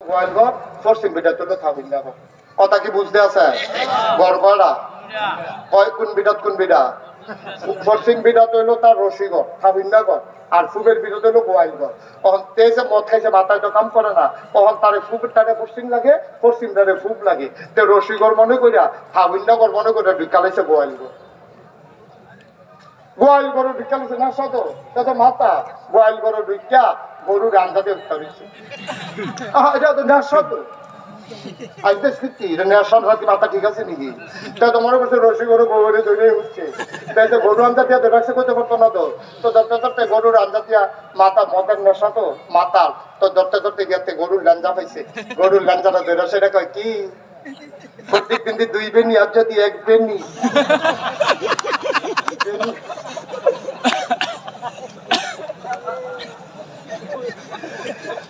গোয়াল পশ্চিম বিটা তুলো থাকুন না কথা বুঝতে আছে? গড়গড়া। কয় কোন বিটাত কোন বিটা পশ্চিম বিটাত হইল তার রশিগড় থাবিন্দা আর ফুবের বিরত হইল গোয়াল ঘর তেজে মদ খাইছে, মাথায় তো কাম করে না। তখন তারে ফুবের টানে পশ্চিম লাগে পশ্চিম টানে ফুব লাগে। তে রশিগড় মনে করিয়া থাবিন্দা মনে করিয়া ঢুকালাইছে গোয়াল ঘর গোয়াল গরু ঢুকালাইছে না তত মাথা। গোয়াল গরু ঢুকিয়া গরু রান্ধাতে উত্তরিছে এটা তো তো এটা মাথা ঠিক আছে নাকি? রসি গরু গরুর মাথা নেশা তো তো গরুর লাঞ্জা পাইছে। গরুর লাঞ্জাটা ধরে সেটা কয়, কি? প্রত্যেক দুই বেনি, আর যদি এক বেনি।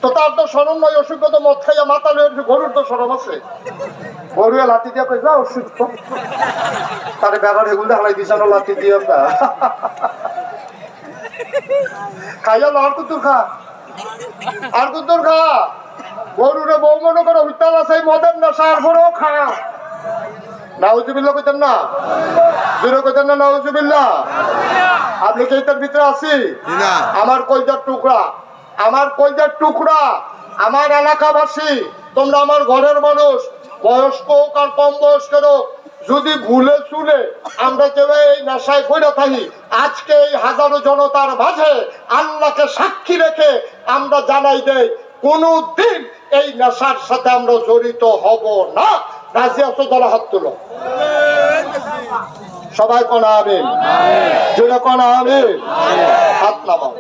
তো তার তো সরম নয় অসুখ তো মদ খাইয়া মাথা লয়ে গরুর তো সরম আছে। গরুয়ে লাঠি দিয়া কই যা অসুখ তারে বেড়ার এগুলো হালাই দিছ না লাঠি দিয়ে খাইয়া কুতুর খা। আর কুতুর খা। গরুরে বউ মনে করো উত্তাল আছে মদের নেশা আর বড়ও খা। কইতেন না? কইতেন না আপনি কি ভিতরে আছি? না? আমার কলজার টুকরা। আমার কলজার টুকরা, আমার এলাকাবাসী, তোমরা আমার ঘরের মানুষ, বয়স্ক হোক আর কম বয়স্কের হোক, যদি ভুলে চুলে আমরা কেউ এই নেশায় করে থাকি, আজকে এই হাজারো জনতার মাঝে আল্লাহকে সাক্ষী রেখে আমরা জানাই দেই কোনো দিন এই নেশার সাথে আমরা জড়িত হব না। হাত তুলো। সবাই কনা আমিন। জোরে কনা আমিন। হাত নামাও।